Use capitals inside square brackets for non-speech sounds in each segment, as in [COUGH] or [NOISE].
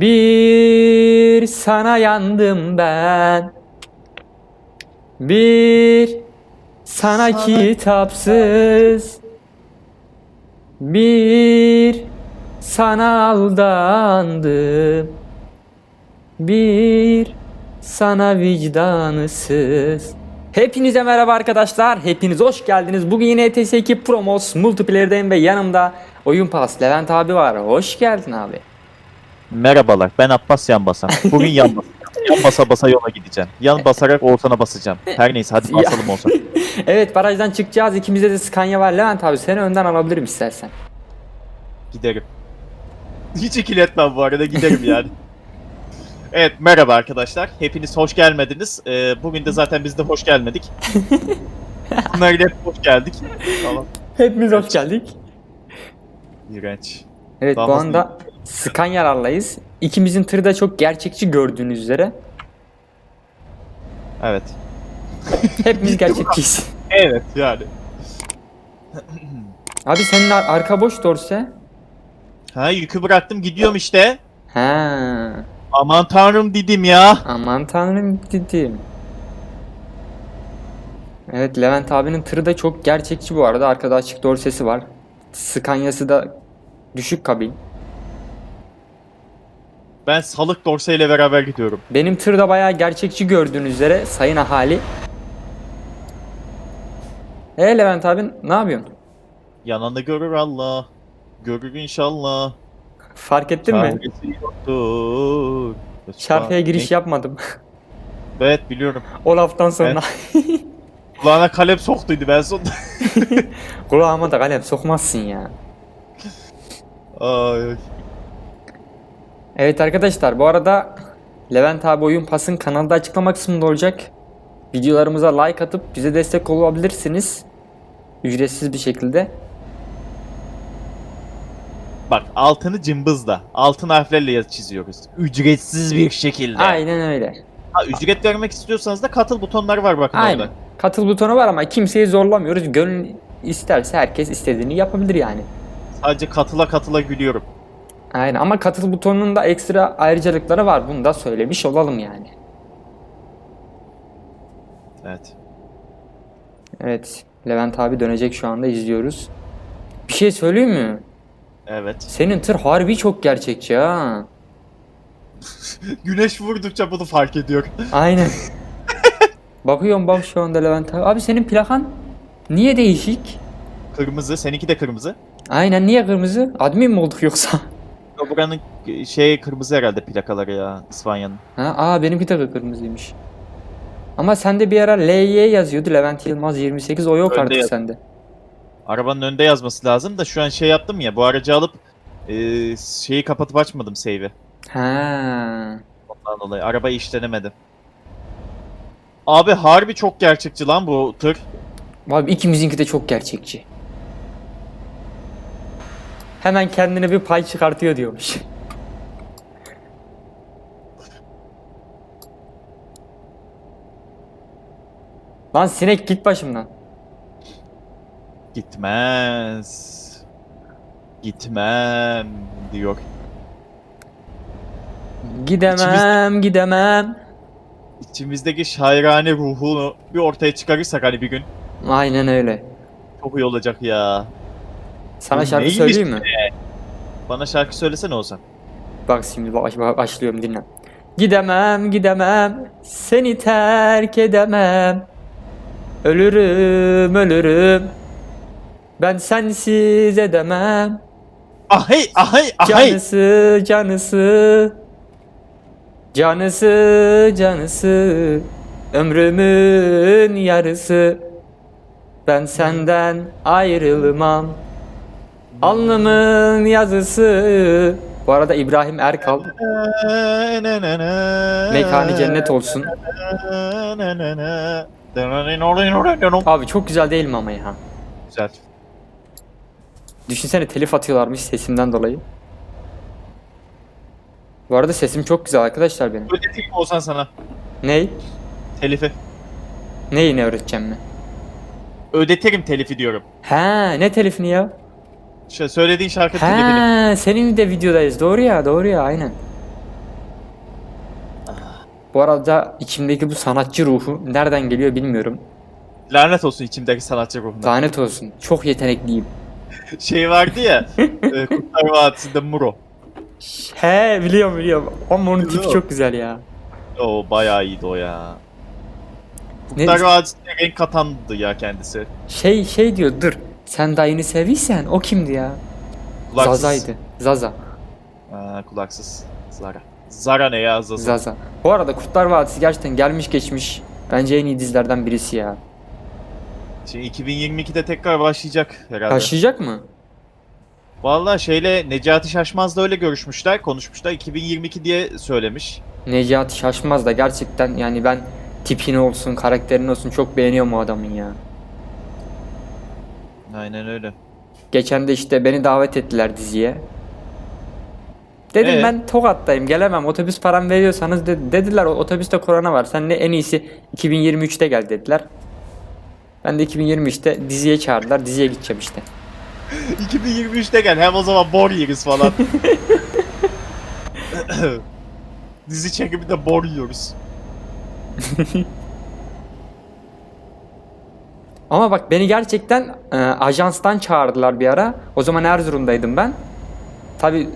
Bir sana yandım ben. Bir sana Sana- kitapsız. Bir sana aldandım. Bir sana vicdanısız. Hepinize merhaba arkadaşlar. Hepiniz hoş geldiniz. Bugün yine ETS 2 Promos Multiplayer'dayım ve yanımda Oyun Pas Levent abi var. Hoş geldin abi. Merhabalar ben Abbas Yanbasan. [LAUGHS] Bugün yan basacağım. Yan basa basa yola gideceğim. Yan basarak Oğuzhan'a basacağım. Her neyse hadi Ya. basalım Oğuzhan. [LAUGHS] Evet barajdan çıkacağız. İkimizde de Scania var. Levent abi seni önden alabilirim istersen. Giderim. [LAUGHS] Hiç ikili etmem bu arada giderim yani. evet merhaba arkadaşlar. Hepiniz hoş gelmediniz. Ee, bugün de zaten biz de hoş gelmedik. Bunlarla hep hoş geldik. Tamam. Hepimiz hoş geldik. İğrenç. Evet Daha bu nasıl anda Scania'larlayız. İkimizin tırı da çok gerçekçi gördüğünüz üzere. Evet. Hepimiz gerçekçiyiz. [LAUGHS] Evet yani. [CLEARS THROAT] Abi senin ar- arka boş dorse. Ha yükü bıraktım gidiyorum işte. Ha. Aman tanrım dedim ya. Aman tanrım dedim. Evet Levent abinin tırı da çok gerçekçi bu arada. Arkada açık dorsesi var. Scania'sı da düşük kabin. Ben salık dorseyle beraber gidiyorum. Benim tır da bayağı gerçekçi gördüğünüz üzere sayın ahali. E Levent abi ne yapıyorsun? Yanında görür Allah. Görür inşallah. Fark ettin mi? Çaresi yoktur. Çarpıya giriş yapmadım. Evet biliyorum. o laftan sonra Kulağına kalem soktuydu ben sonunda. [LAUGHS] kulağıma da kalem sokmazsın ya. Ay, ay. Evet arkadaşlar bu arada Levent abi oyun pasın kanalda açıklama kısmında olacak. Videolarımıza like atıp bize destek olabilirsiniz. Ücretsiz bir şekilde. Bak altını cımbızla. Altın harflerle yazı çiziyoruz. Ücretsiz bir şekilde. Aynen öyle. Ha, ücret vermek istiyorsanız da katıl butonları var bakın Aynen. orada. Katıl butonu var ama kimseyi zorlamıyoruz. Gönül isterse herkes istediğini yapabilir yani. Sadece katıla katıla gülüyorum. Aynen ama katıl butonunun da ekstra ayrıcalıkları var. Bunu da söylemiş olalım yani. Evet. Evet. Levent abi dönecek şu anda izliyoruz. Bir şey söyleyeyim mi? Evet. Senin tır harbi çok gerçekçi ha. [LAUGHS] Güneş vurdukça bunu fark ediyor. Aynen. [LAUGHS] Bakıyorum bak şu anda Levent abi. Abi senin plakan niye değişik? Kırmızı. Seninki de kırmızı. Aynen niye kırmızı? Admin mi olduk yoksa? O buranın şey kırmızı herhalde plakaları ya İspanya'nın. Ha, aa benimki de kırmızıymış. Ama sende bir ara LY yazıyordu Levent Yılmaz 28 o yok Önde artık yaz- sende. Arabanın önünde yazması lazım da şu an şey yaptım ya bu aracı alıp e, şeyi kapatıp açmadım save'i. Ha. Ondan dolayı araba işlenemedi. Abi harbi çok gerçekçi lan bu tır. Abi ikimizinki de çok gerçekçi. Hemen kendine bir pay çıkartıyor diyormuş. Lan sinek git başımdan. Gitmez. Gitmem diyor. Gidemem, gidemem. İçimizdeki şairane ruhunu bir ortaya çıkarırsak hani bir gün Aynen öyle. çok iyi olacak ya. Sana Bu şarkı söyleyeyim mi? Bana şarkı söylesene olsan. Bak şimdi baş, baş- başlıyorum dinle. Gidemem gidemem seni terk edemem. Ölürüm ölürüm. Ben sensiz edemem. Ahey ahey ahey. Canısı canısı. Canısı canısı. Ömrümün yarısı. Ben senden ayrılmam. Alnımın yazısı. Bu arada İbrahim Erkal mekanı cennet olsun. Abi çok güzel değil mi ama ya? Güzel. Düşünsene telif atıyorlarmış sesimden dolayı. Bu arada sesim çok güzel arkadaşlar benim. Ödeteyim mi olsan sana. Ney? Telifi. Neyi ne öğreteceğim mi? Ödetirim telifi diyorum. Ha ne telifini ya? Şey, söylediğin şarkı telifini. Ha senin de videodayız. Doğru ya doğru ya aynen. Bu arada içimdeki bu sanatçı ruhu nereden geliyor bilmiyorum. Lanet olsun içimdeki sanatçı ruhuna. Lanet olsun. Çok yetenekliyim. [LAUGHS] Şey vardı ya. [LAUGHS] e, Kurtlar Vadisi'nde Muro. He biliyorum biliyorum. Ama onun tipi Biliyorum. çok güzel ya. O bayağı iyiydi o ya. Ne, Kurtlar Vadisi'ne renk katandı ya kendisi. şey şey diyor dur. Sen dayını seviysen o kimdi ya? Kulaksız. Zaza'ydı. Zaza. Ha, kulaksız. Zara. Zara ne ya Zaza? Zaza. Bu arada Kurtlar Vadisi gerçekten gelmiş geçmiş. Bence en iyi dizilerden birisi ya. Şimdi 2022'de tekrar başlayacak herhalde. Taşıyacak mı? Vallahi şeyle Necati Şaşmaz'la öyle görüşmüşler, konuşmuşlar. 2022 diye söylemiş. Necati Şaşmaz da gerçekten yani ben tipini olsun, karakterini olsun çok beğeniyorum o adamın ya. Aynen öyle. Geçen de işte beni davet ettiler diziye. Dedim Ee? ben Tokat'tayım gelemem otobüs param veriyorsanız de- dediler "O otobüste korona var sen ne en iyisi 2023'te gel dediler. Ben de 2023'te diziye çağırdılar diziye gideceğim işte. [LAUGHS] 2023'te gel hem o zaman bor yeriz falan. [LAUGHS] Dizi çekiminde bor yiyoruz. [LAUGHS] Ama bak beni gerçekten e, ajanstan çağırdılar bir ara. O zaman Erzurum'daydım ben. Tabi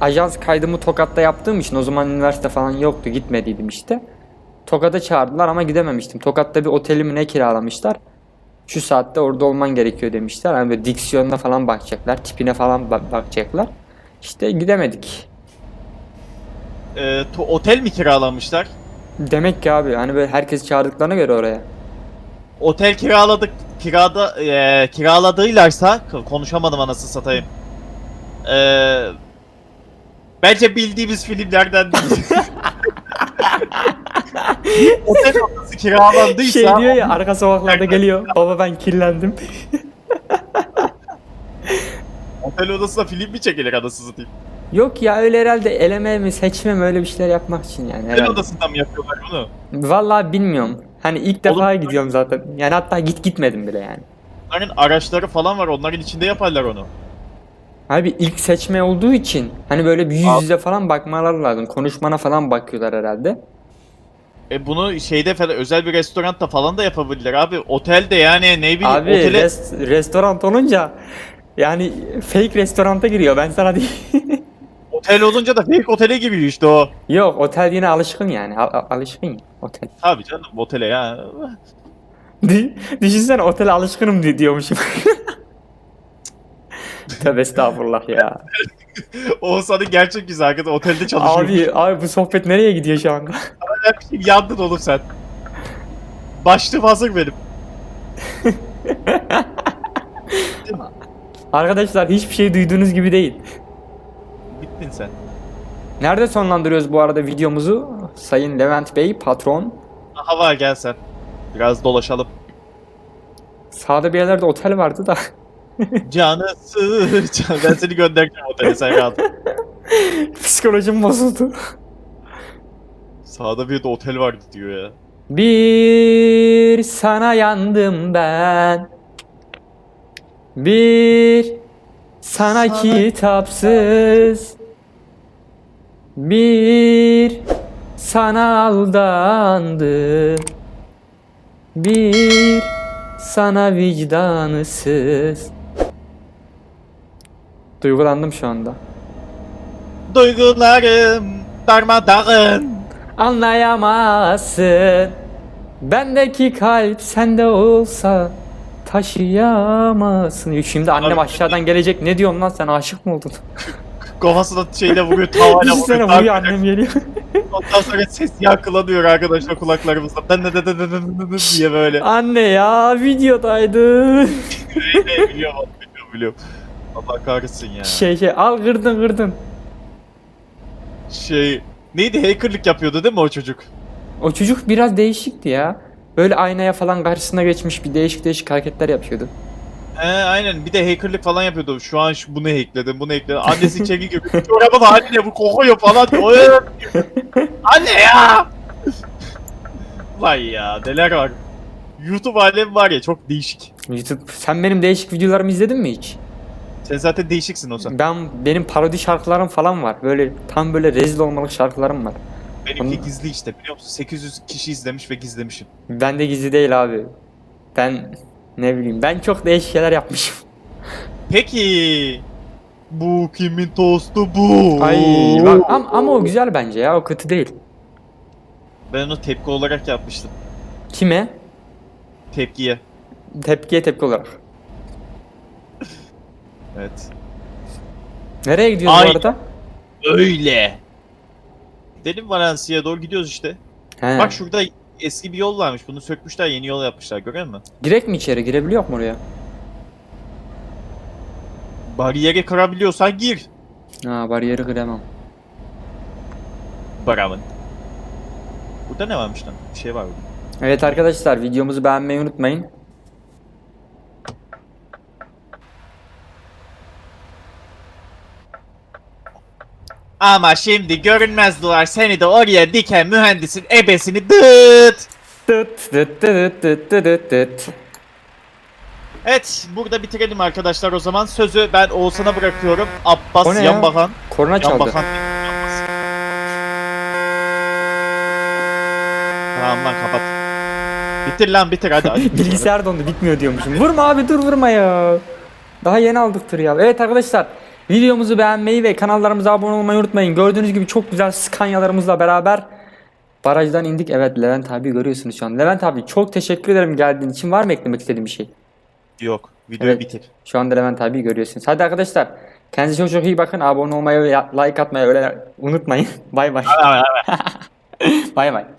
ajans kaydımı Tokat'ta yaptığım için o zaman üniversite falan yoktu gitmediydim işte. Tokat'a çağırdılar ama gidememiştim. Tokat'ta bir otelimi ne kiralamışlar. Şu saatte orada olman gerekiyor demişler. Hani böyle diksiyonuna falan bakacaklar. Tipine falan ba- bakacaklar. İşte gidemedik. Ee, to- otel mi kiralamışlar? Demek ki abi hani böyle herkes çağırdıklarına göre oraya. Otel kiraladık, kirada, e, kiraladıylarsa, konuşamadım anasını satayım. Ee, bence bildiğimiz filmlerden değil. [LAUGHS] Otel odası kiralandıysa... Şey diyor ya arka sokaklarda geliyor. Baba ben kirlendim. [LAUGHS] Otel odasında film mi çekilir anasını satayım? Yok ya öyle herhalde eleme mi seçme mi öyle bir şeyler yapmak için yani Otel herhalde. odasında mı yapıyorlar bunu? Vallahi bilmiyorum. Hani ilk defa Oğlum- gidiyorum zaten. Yani hatta git gitmedim bile yani. Onların araçları falan var, onların içinde yaparlar onu. Abi ilk seçme olduğu için hani böyle bir yüz Abi- yüze falan bakmalar lazım. Konuşmana falan bakıyorlar herhalde. E bunu şeyde falan özel bir restoranda falan da yapabilirler abi. Otelde yani ne bileyim Abi otele rest- restoran olunca yani fake restoranta giriyor ben sana diyeyim. [LAUGHS] otel olunca da fake otele giriyor işte o. Yok otel yine alışkın yani. Al- al- alışkın otel. Tabii canım otele ya. Düşünsene otele alışkınım di- diyormuşum. [LAUGHS] Tövbe estağfurullah ya. Oğuzhan'ın gerçek yüzü hakikaten otelde çalışıyor. Abi abi bu sohbet nereye gidiyor şu anda? Yandın oğlum sen. Başlığım hazır benim. Arkadaşlar hiçbir şey duyduğunuz gibi değil. Bittin sen. Nerede sonlandırıyoruz bu arada videomuzu? Sayın Levent Bey, patron. Aha var gel sen. Biraz dolaşalım. Sağda bir yerlerde otel vardı da. [LAUGHS] Canısı. Can, ben seni göndereceğim otele sen rahat. ol. [LAUGHS] Psikolojim bozuldu. Sağda bir de otel vardı diyor ya. Bir sana yandım ben. Bir sana Sana- kitapsız. Bir sana aldandım. Bir sana vicdanısız. Duygulandım şu anda. Duygularım darmadağın. Anlayamazsın. Bendeki kalp sende olsa taşıyamazsın. Şimdi annem Abi- aşağıdan gelecek. Ne diyorsun lan sen aşık mı oldun? [LAUGHS] Kafasına şeyle vuruyor tavayla Düşünsene vuruyor. vuruyor annem geliyor. Ondan sonra ses yankılanıyor arkadaşlar kulaklarımızda. Ben de de de de de de diye böyle. Anne ya videodaydı. biliyorum biliyorum biliyorum. Allah kahretsin ya. şey şey al kırdın kırdın. Şey neydi hackerlık yapıyordu değil mi o çocuk? O çocuk biraz değişikti ya. Böyle aynaya falan karşısına geçmiş bir değişik değişik hareketler yapıyordu. He aynen bir de hackerlık falan yapıyordu. Şu an şu, bunu hackledim bunu hackledim. Annesi içeri giriyor. Çorabı da anne bu kokuyor falan. Oy! anne ya! Vay ya neler var. YouTube alemi var ya çok değişik. YouTube sen benim değişik videolarımı izledin mi hiç? Sen zaten değişiksin o zaman. Ben benim parodi şarkılarım falan var. Böyle tam böyle rezil olmalık şarkılarım var. Benimki gizli işte biliyor musun? 800 kişi izlemiş ve gizlemişim. Ben de gizli değil abi. Ben ne bileyim ben çok değişik şeyler yapmışım. Peki bu kimin tostu bu? Ay bak ama, ama o güzel bence ya o kötü değil. Ben onu tepki olarak yapmıştım. Kime? Tepkiye. Tepkiye tepki olarak. [LAUGHS] Evet. Nereye gidiyoruz Ay. bu arada? Öyle. Gidelim Valencia'ya doğru gidiyoruz işte. He. Bak şurada eski bir yol varmış. Bunu sökmüşler yeni yol yapmışlar görüyor musun? Direkt mi içeri girebiliyor mu oraya? Bariyeri kırabiliyorsan gir. Ha bariyeri kıramam. Baramın. Burada ne varmış lan? Bir şey var burada. Evet arkadaşlar videomuzu beğenmeyi unutmayın. Ama şimdi görünmez duvar seni de oraya diken mühendisin ebesini dıt. Tıt tıt tıt tıt tıt tıt. Evet burada bitirelim arkadaşlar o zaman. Sözü ben Oğuzhan'a bırakıyorum. Abbas O ne ya? yan bakan. Korna çaldı. bakan. Tamam lan kapat. Bitir lan bitir hadi hadi. [LAUGHS] Bilgisayar dondu bitmiyor diyormuşum. Vurma abi dur vurma ya. Daha yeni aldık tır ya. Evet arkadaşlar videomuzu beğenmeyi ve kanallarımıza abone olmayı unutmayın. Gördüğünüz gibi çok güzel skanyalarımızla beraber barajdan indik. Evet Levent abi görüyorsunuz şu an. Levent abi çok teşekkür ederim geldiğin için. Var mı eklemek istediğin bir şey? Yok videoyu Evet. bitir. Şu anda Levent abi görüyorsunuz. Hadi arkadaşlar kendinize çok çok iyi bakın. Abone olmayı ve like atmayı öyle unutmayın. [LAUGHS] bay bay. Bay bay. [LAUGHS]